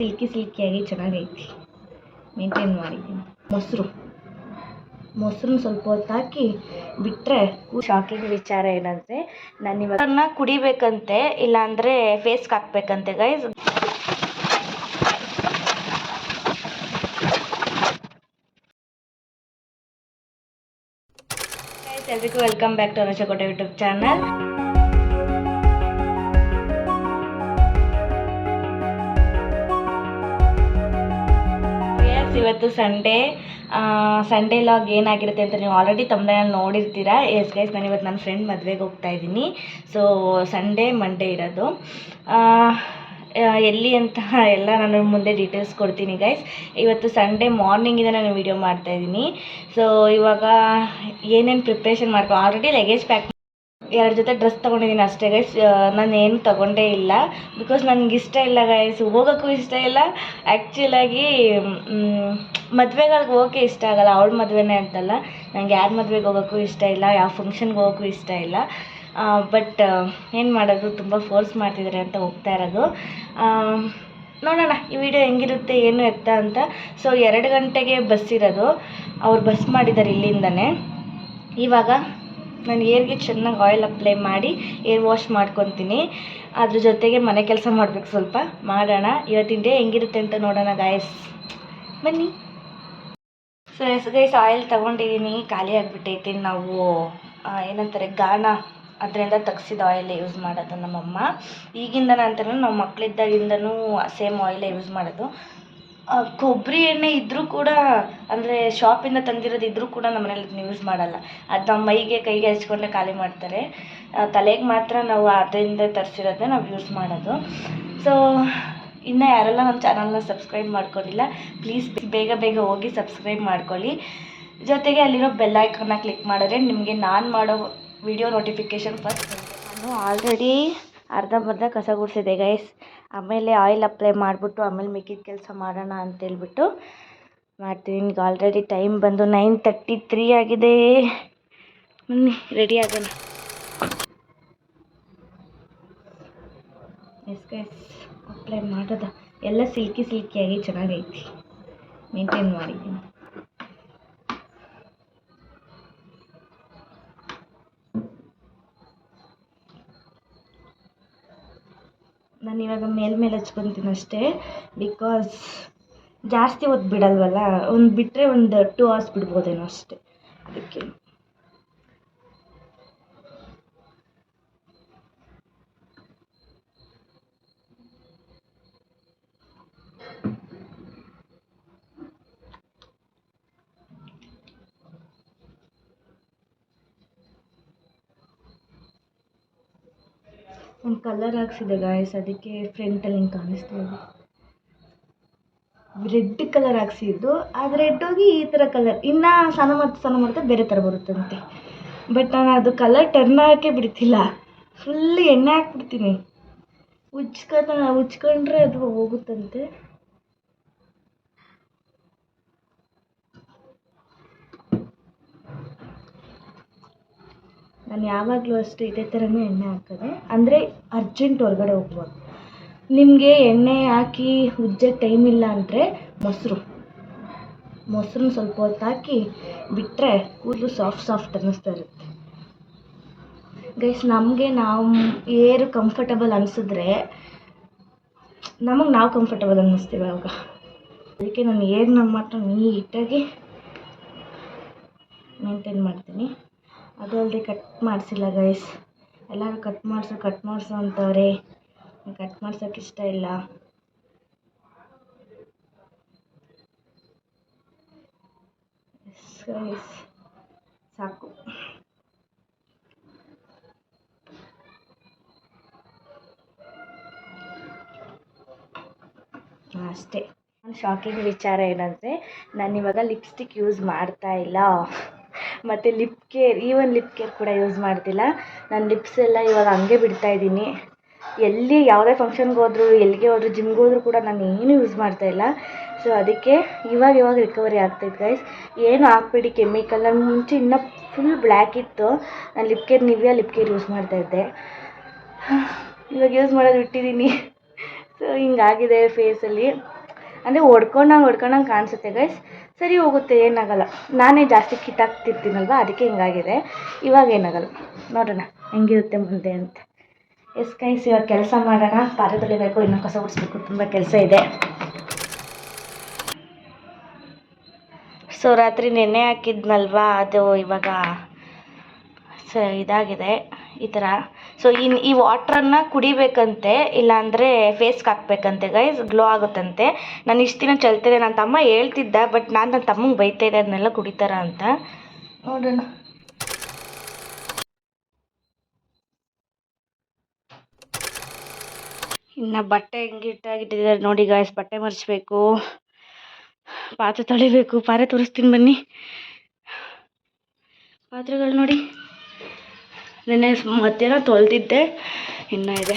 Silky ಸಿಲ್ಕಿಯಾಗಿ ಚೆನ್ನಾಗೈತಿ. Maintain ಮಾಡಿದ್ದೀನಿ. ಮೊಸರು. ಮೊಸರನ್ನ ಸ್ವಲ್ಪ ಹೊತ್ತು ಹಾಕಿ ಬಿಟ್ಟರೆ ಶಾಕಿಂಗ್ ವಿಚಾರ ಏನಂದರೆ ನಾನು ಇವಾಗ ಕುಡಿಬೇಕಂತೆ, ಇಲ್ಲಾಂದರೆ ಫೇಸ್ಗೆ ಹಾಕ್ಬೇಕಂತೆ ಗೈಸ್ ಎಲ್ರಿಗೂ welcome back to Anushakote YouTube channel ಇವತ್ತು ಸಂಡೇ ಸಂಡೇ ಲಾಗ್ ಏನಾಗಿರುತ್ತೆ ಅಂತ ನೀವು ಆಲ್ರೆಡಿ ತಮ್ಮನೇಲಿ ನೋಡಿರ್ತೀರಾ. ಎಸ್ ಗೈಸ್ ನಾನು ಇವತ್ತು ನನ್ನ ಫ್ರೆಂಡ್ ಮದುವೆಗೆ ಹೋಗ್ತಾ ಇದ್ದೀನಿ. ಸೊ ಸಂಡೇ ಮಂಡೇ ಇರೋದು. ಎಲ್ಲಿ ಅಂತ ಎಲ್ಲ ನಾನು ಮುಂದೆ ಡೀಟೇಲ್ಸ್ ಕೊಡ್ತೀನಿ ಗೈಸ್ ಇವತ್ತು ಸಂಡೇ ಮಾರ್ನಿಂಗಿಂದ ನಾನು ವಿಡಿಯೋ ಮಾಡ್ತಾ ಇದ್ದೀನಿ. ಸೊ ಇವಾಗ ಏನೇನು ಪ್ರಿಪ್ರೇಷನ್ ಮಾಡ್ಕೊ ಆಲ್ರೆಡಿ ಲಗೇಜ್ ಪ್ಯಾಕ್ ಎರಡು ಜೊತೆ ಡ್ರೆಸ್ ತೊಗೊಂಡಿದ್ದೀನಿ ಅಷ್ಟೇ ಗೈಸ್ ನಾನು ಏನು ತೊಗೊಂಡೇ ಇಲ್ಲ. ಬಿಕಾಸ್ ನನಗೆ ಇಷ್ಟ ಇಲ್ಲ ಗೈಸ್ ಹೋಗೋಕ್ಕೂ ಇಷ್ಟ ಇಲ್ಲ. ಆ್ಯಕ್ಚುಲಾಗಿ ಮದುವೆಗಳಿಗೆ ಹೋಗೋಕೆ ಇಷ್ಟ ಆಗಲ್ಲ. ಅವಳ ಮದುವೆನೇ ಅಂತಲ್ಲ. ನನಗೆ ಯಾರ ಮದುವೆಗೆ ಹೋಗೋಕ್ಕೂ ಇಷ್ಟ ಇಲ್ಲ. ಯಾವ ಫಂಕ್ಷನ್ಗೆ ಹೋಗೋಕ್ಕೂ ಇಷ್ಟ ಇಲ್ಲ. ಬಟ್ ಏನು ಮಾಡೋದು? ತುಂಬ ಫೋರ್ಸ್ ಮಾಡ್ತಿದ್ದಾರೆ ಅಂತ ಹೋಗ್ತಾ ಇರೋದು. ನೋಡೋಣ. ಈ ವಿಡಿಯೋ ಹೆಂಗಿರುತ್ತೆ, ಏನು ಎತ್ತ ಅಂತ. ಸೊ ಎರಡು ಗಂಟೆಗೆ ಬಸ್ ಇರೋದು. ಅವ್ರು ಬಸ್ ಮಾಡಿದ್ದಾರೆ ಇಲ್ಲಿಂದನೇ. ಇವಾಗ ನಾನು ಏರ್ಗೆ ಚೆನ್ನಾಗಿ ಆಯಿಲ್ ಅಪ್ಲೈ ಮಾಡಿ ಏರ್ ವಾಶ್ ಮಾಡ್ಕೊತೀನಿ. ಅದ್ರ ಜೊತೆಗೆ ಮನೆ ಕೆಲಸ ಮಾಡಬೇಕು ಸ್ವಲ್ಪ. ಮಾಡೋಣ. ಇವತ್ತಿನ ಡೇ ಹೆಂಗಿರುತ್ತೆ ಅಂತ ನೋಡೋಣ ಗಾಯಸ್ ಬನ್ನಿ. ಸೊ ಎಸ್ ಗೈಸ್ ಆಯಿಲ್ ತೊಗೊಂಡಿದ್ದೀನಿ. ಖಾಲಿ ಆಗಿಬಿಟ್ಟೈತಿ. ನಾವು ಏನಂತಾರೆ ಗಾಣ ಅದರಿಂದ ತಗ್ಸಿದ ಆಯಿಲ್ ಯೂಸ್ ಮಾಡೋದು ನಮ್ಮಮ್ಮ. ಈಗಿಂದ ನಂತರ ನಾವು ಮಕ್ಕಳಿದ್ದಾಗಿಂದನೂ ಸೇಮ್ ಆಯಿಲೇ ಯೂಸ್ ಮಾಡೋದು. ಕೊಬ್ಬರಿ ಎಣ್ಣೆ ಇದ್ದರೂ ಕೂಡ, ಅಂದರೆ ಶಾಪಿಂದ ತಂದಿರೋದು ಇದ್ದರೂ ಕೂಡ ನಮ್ಮ ಮನೇಲಿ ಅದನ್ನ ಯೂಸ್ ಮಾಡಲ್ಲ. ಅದು ನಮ್ಮ ಮೈಗೆ, ಕೈಗೆ ಹಚ್ಕೊಂಡೆ ಖಾಲಿ ಮಾಡ್ತಾರೆ. ತಲೆಗೆ ಮಾತ್ರ ನಾವು ಅದರಿಂದ ತರಿಸಿರೋದನ್ನ ನಾವು ಯೂಸ್ ಮಾಡೋದು. ಸೊ ಇನ್ನು ಯಾರೆಲ್ಲ ನಮ್ಮ ಚಾನಲ್ನ ಸಬ್ಸ್ಕ್ರೈಬ್ ಮಾಡ್ಕೊಂಡಿಲ್ಲ ಪ್ಲೀಸ್ ಬೇಗ ಬೇಗ ಹೋಗಿ ಸಬ್ಸ್ಕ್ರೈಬ್ ಮಾಡ್ಕೊಳ್ಳಿ. ಜೊತೆಗೆ ಅಲ್ಲಿರೋ ಬೆಲ್ ಐಕಾನ್ನ ಕ್ಲಿಕ್ ಮಾಡಿದ್ರೆ ನಿಮಗೆ ನಾನು ಮಾಡೋ ವಿಡಿಯೋ ನೋಟಿಫಿಕೇಷನ್ ಫಸ್ಟ್ ನಾನು ಆಲ್ರೆಡಿ ಅರ್ಧಂಬರ್ಧ ಕಸ ಗುಡಿಸಿದೆ ಗೈಸ್ ಆಮೇಲೆ ಆಯಿಲ್ ಅಪ್ಲೈ ಮಾಡಿಬಿಟ್ಟು ಆಮೇಲೆ ಮಿಕ್ಕಿದ ಕೆಲಸ ಮಾಡೋಣ ಅಂತೇಳ್ಬಿಟ್ಟು ಮಾಡ್ತೀನಿ. ಈಗ ಆಲ್ರೆಡಿ ಟೈಮ್ ಬಂದು ನೈನ್ ತರ್ಟಿ ತ್ರೀ ಆಗಿದೆ. ಬನ್ನಿ ರೆಡಿ ಆಗೋಣ. ಎಸ್ ಅಪ್ಲೈ ಮಾಡೋದ. ಎಲ್ಲ ಸಿಲ್ಕಿ ಸಿಲ್ಕಿಯಾಗಿ ಚೆನ್ನಾಗೈತಿ. ಮೇಂಟೈನ್ ಮಾಡಿದ್ದೀನಿ. ನಾನು ಇವಾಗ ಮೇಲ್ಮೇಲೆ ಹಚ್ಕೊತೀನಿ ಅಷ್ಟೇ. ಬಿಕಾಸ್ ಜಾಸ್ತಿ ಹೊತ್ತು ಬಿಡಲ್ವಲ್ಲ? ಒಂದು ಬಿಟ್ಟರೆ ಒಂದು ಟು ಅವರ್ಸ್ ಬಿಡ್ಬೋದೇನೋ ಅಷ್ಟೇ. ಅದಕ್ಕೆ. ಒಂದು ಕಲರ್ ಹಾಕ್ಸಿದೆ ಗಾಯಸ್ ಅದಕ್ಕೆ ಫ್ರಂಟಲ್ಲಿ ಹಿಂಗೆ ಕಾಣಿಸ್ತಾ ಇದೆ. ರೆಡ್ ಕಲರ್ ಹಾಕ್ಸಿದ್ದು. ಅದು ರೆಡ್ ಹೋಗಿ ಈ ಥರ ಕಲರ್ ಇನ್ನು ಸ್ನಾನ ಮಾಡ್ತಾ ಸ್ನಾನ ಮಾಡ್ತಾ ಬೇರೆ ಥರ ಬರುತ್ತಂತೆ. ಬಟ್ ನಾನು ಅದು ಕಲರ್ ಟರ್ನ್ ಹಾಕೇ ಬಿಡ್ತಿಲ್ಲ. ಫುಲ್ ಎಣ್ಣೆ ಹಾಕ್ಬಿಡ್ತೀನಿ. ಉಜ್ಕೊತ ಉಜ್ಕೊಂಡ್ರೆ ಅದು ಹೋಗುತ್ತಂತೆ. ನಾನು ಯಾವಾಗಲೂ ಅಷ್ಟೇ ಇದೇ ಥರನೇ ಎಣ್ಣೆ ಹಾಕೋದು, ಅಂದರೆ ಅರ್ಜೆಂಟ್ ಹೊರಗಡೆ ಹೋಗ್ಬೋದು. ನಿಮಗೆ ಎಣ್ಣೆ ಹಾಕಿ ಉಜ್ಜೋಕ್ಕೆ ಟೈಮ್ ಇಲ್ಲ ಅಂದರೆ ಮೊಸರು. ಮೊಸರನ್ನ ಸ್ವಲ್ಪ ಹೊತ್ತು ಹಾಕಿ ಬಿಟ್ಟರೆ ಕೂದಲು ಸಾಫ್ಟ್ ಸಾಫ್ಟ್ ಅನ್ನಿಸ್ತಾ ಇರುತ್ತೆ. ಗೈಸ್ ನಮಗೆ ನಾವು ಏರು ಕಂಫರ್ಟಬಲ್ ಅನಿಸಿದ್ರೆ, ನಮಗೆ ನಾವು ಕಂಫರ್ಟಬಲ್ ಅನ್ನಿಸ್ತೀವಿ ಅವಾಗ. ಅದಕ್ಕೆ ನಾನು ಏರ್ನ ಮಾತ್ರ ನೀಟಾಗಿ ಮೇಂಟೈನ್ ಮಾಡ್ತೀನಿ. ಅದು ಅಲ್ಲದೆ ಕಟ್ ಮಾಡಿಸಿಲ್ಲ ಗೈಸ್ ಎಲ್ಲರೂ ಕಟ್ ಮಾಡಿಸು ಕಟ್ ಮಾಡಿಸು ಅಂತವ್ರೆ. ಕಟ್ ಮಾಡ್ಸೋಕೆ ಇಷ್ಟ ಇಲ್ಲ. ಗೈಸ್ ಸಾಕು. ಅಷ್ಟೇ. ಶಾಕಿಂಗ್ ವಿಚಾರ ಏನಂದರೆ ಇವಾಗ ಲಿಪ್ಸ್ಟಿಕ್ ಯೂಸ್ ಮಾಡ್ತಾ ಇಲ್ಲ. ಮತ್ತು lip care even lip care ಕೂಡ ಯೂಸ್ ಮಾಡ್ತಿಲ್ಲ. ನನ್ನ ಲಿಪ್ಸ್ ಎಲ್ಲ ಇವಾಗ ಹಂಗೆ ಬಿಡ್ತಾ ಇದ್ದೀನಿ. ಎಲ್ಲಿ ಯಾವುದೇ ಫಂಕ್ಷನ್ಗೆ ಹೋದ್ರು, ಎಲ್ಲಿಗೆ ಹೋದ್ರು ಜಿಮ್ಗೆ ಹೋದ್ರು ಕೂಡ ನಾನು ಏನೂ ಯೂಸ್ ಮಾಡ್ತಾ ಇಲ್ಲ. ಸೊ ಅದಕ್ಕೆ ಇವಾಗ ಇವಾಗ ರಿಕವರಿ ಆಗ್ತೈತೆ ಗೈಸ್ ಏನು ಹಾಕ್ಬೇಡಿ ಕೆಮಿಕಲ್ ನಾನು ಮುಂಚೆ ಇನ್ನೂ ಫುಲ್ ಬ್ಲ್ಯಾಕ್ ಇತ್ತು. ನಾನು lip care Nivea lip care use ಮಾಡ್ತಾ ಇದ್ದೆ. ಇವಾಗ ಯೂಸ್ ಮಾಡೋದು ಬಿಟ್ಟಿದ್ದೀನಿ ಸೊ ಹಿಂಗಾಗಿದೆ ಫೇಸಲ್ಲಿ ಅಂದರೆ ಹೊಡ್ಕೊಂಡಂಗೆ ಹೊಡ್ಕೊಂಡಂಗೆ ಕಾಣಿಸುತ್ತೆ ಗೈಸ್ ಸರಿ ಹೋಗುತ್ತೆ, ಏನಾಗಲ್ಲ. ನಾನೇ ಜಾಸ್ತಿ ಕಿತ್ತಾಕ್ತಿರ್ತೀನಲ್ವ? ಅದಕ್ಕೆ ಹಿಂಗಾಗಿದೆ. ಇವಾಗ ಏನಾಗಲ್ಲ. ನೋಡೋಣ, ಹೆಂಗಿರುತ್ತೆ ಮುಂದೆ ಅಂತ. ಎಸ್ ಕೈಸ್ ಇವಾಗ ಕೆಲಸ ಮಾಡೋಣ. ಪಾತ್ರೆ ತೊಳಿಬೇಕು ಇನ್ನೂ ಕಸ ಉಡಿಸ್ಬೇಕು ತುಂಬ ಕೆಲಸ ಇದೆ. ಸೊ, ರಾತ್ರಿ ನೆನ್ನೆ ಹಾಕಿದ್ನಲ್ವಾ? ಅದು ಇವಾಗ ಸ ಇದಾಗಿದೆ. ಈ ಥರ ಸೊ ಇನ್ನು ಈ ವಾಟ್ರನ್ನು ಕುಡಿಬೇಕಂತೆ, ಇಲ್ಲಾಂದರೆ ಫೇಸ್ಗೆ ಹಾಕ್ಬೇಕಂತೆ ಗೈಸ್ ಗ್ಲೋ ಆಗುತ್ತಂತೆ. ನಾನು ಇಷ್ಟು ದಿನ ಚಲ್ತಿದೆ ನನ್ನ ತಮ್ಮ ಹೇಳ್ತಿದ್ದ ಬಟ್ ನಾನು ನನ್ನ ತಮ್ಮಂಗೆ ಬೈತಾ ಇದ್ದೆ, ಅದನ್ನೆಲ್ಲ ಕುಡಿತಾರ ಅಂತ. ನೋಡೋಣ. ಇನ್ನು ಬಟ್ಟೆ ಹೆಂಗೆ ಇಟ್ಟಾಗಿಟ್ಟಿದ್ದಾರೆ ನೋಡಿ ಗಾಯ್ಸ್ ಬಟ್ಟೆ ಮರ್ಚಬೇಕು. ಪಾತ್ರೆ ತೊಳಿಬೇಕು. ಪಾತ್ರೆ ತೋರಿಸ್ತೀನಿ ಬನ್ನಿ. ಪಾತ್ರೆಗಳು ನೋಡಿ. ನೆನ್ನೆ ಮಧ್ಯಾಹ್ನ ತೊಳೆದಿದ್ದೆ ಇನ್ನೂ ಇದೆ.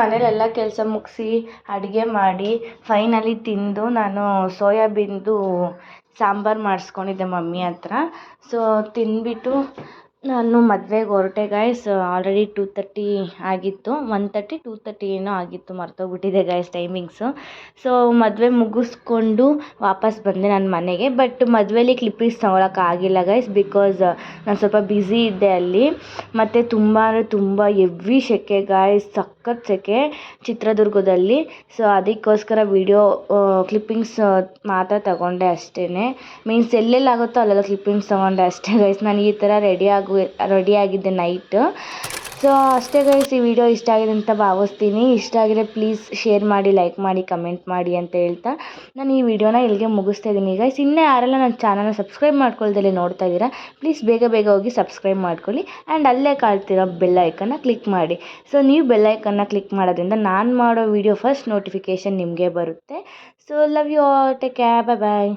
ಮನೇಲೆಲ್ಲ ಕೆಲಸ ಮುಗಿಸಿ, ಅಡುಗೆ ಮಾಡಿ ಫೈನಲಿ ತಿಂದು ನಾನು ಸೋಯಾಬೀನ್ದು ಸಾಂಬಾರು ಮಾಡಿಸ್ಕೊಂಡಿದ್ದೆ ಮಮ್ಮಿ ಹತ್ರ. ಸೊ ತಿಂದ್ಬಿಟ್ಟು ನಾನು ಮದ್ವೆಗೆ ಹೊರಟೆ ಗಾಯ್ಸ್ ಆಲ್ರೆಡಿ ಟೂ ತರ್ಟಿ ಆಗಿತ್ತು. ಒನ್ ತರ್ಟಿ ಟೂ ತರ್ಟಿ ಏನೋ ಆಗಿತ್ತು, ಮರ್ತೋಗ್ಬಿಟ್ಟಿದೆ ಗಾಯ್ಸ್ ಟೈಮಿಂಗ್ಸು ಸೊ ಮದುವೆ ಮುಗಿಸ್ಕೊಂಡು ವಾಪಸ್ ಬಂದೆ ನನ್ನ ಮನೆಗೆ. ಬಟ್ ಮದುವೆಲಿ ಕ್ಲಿಪ್ಪಿಂಗ್ಸ್ ತೊಗೊಳಕ್ಕೆ ಆಗಿಲ್ಲ ಗಾಯ್ಸ್ ಬಿಕಾಸ್ ನಾನು ಸ್ವಲ್ಪ ಬ್ಯುಸಿ ಇದ್ದೆ ಅಲ್ಲಿ. ಮತ್ತು ತುಂಬ ಅಂದರೆ ತುಂಬ ಎವ್ವಿ ಸೆಕೆ ಗಾಯ್ಸ್ ಸಖತ್ ಸೆಕೆ ಚಿತ್ರದುರ್ಗದಲ್ಲಿ. ಸೊ ಅದಕ್ಕೋಸ್ಕರ ವೀಡಿಯೋ ಕ್ಲಿಪ್ಪಿಂಗ್ಸ್ ಮಾತ್ರ ತಗೊಂಡೆ ಅಷ್ಟೇ ಮೀನ್ಸ್ ಎಲ್ಲೆಲ್ಲಿ ಆಗುತ್ತೋ ಅಲ್ಲೆಲ್ಲ ಕ್ಲಿಪ್ಪಿಂಗ್ಸ್ ತೊಗೊಂಡೆ ಅಷ್ಟೇ ಗಾಯ್ಸ್ ನಾನು ಈ ಥರ ರೆಡಿ ಆಗು ರೆಡಿ ಆಗಿದ್ದೆ ನೈಟ್ ಸೊ ಅಷ್ಟೇ ಗೈಸ್ ಈ ವಿಡಿಯೋ ಇಷ್ಟ ಆಗಿದೆ ಅಂತ ಭಾವಿಸ್ತೀನಿ. ಇಷ್ಟ ಆಗಿದ್ರೆ ಪ್ಲೀಸ್ ಶೇರ್ ಮಾಡಿ ಲೈಕ್ ಮಾಡಿ ಕಮೆಂಟ್ ಮಾಡಿ ಅಂತ ಹೇಳ್ತಾ. ನಾನು ಈ ವಿಡಿಯೋನ ಇಲ್ಲಿಗೆ ಮುಗಿಸ್ತಾ ಇದ್ದೀನಿ. ಗೈಸ್ ಇನ್ನೇ ಯಾರೆಲ್ಲ ನನ್ನ ಚಾನಲ್ನ ಸಬ್ಸ್ಕ್ರೈಬ್ ಮಾಡ್ಕೊಳ್ದಲ್ಲಿ ನೋಡ್ತಾ ಇದ್ದೀರಾ ಪ್ಲೀಸ್ ಬೇಗ ಬೇಗ ಹೋಗಿ ಸಬ್ಸ್ಕ್ರೈಬ್ ಮಾಡ್ಕೊಳ್ಳಿ. ಆ್ಯಂಡ್ ಅಲ್ಲೇ ಕಾಳ್ತಿರೋ ಬೆಲ್ ಐಕನ್ನ ಕ್ಲಿಕ್ ಮಾಡಿ. ಸೊ ನೀವು ಬೆಲ್ ಐಕನ್ನ ಕ್ಲಿಕ್ ಮಾಡೋದ್ರಿಂದ ನಾನು ಮಾಡೋ ವಿಡಿಯೋ ಫಸ್ಟ್ ನೋಟಿಫಿಕೇಷನ್ ನಿಮಗೆ ಬರುತ್ತೆ. So love you all take care bye bye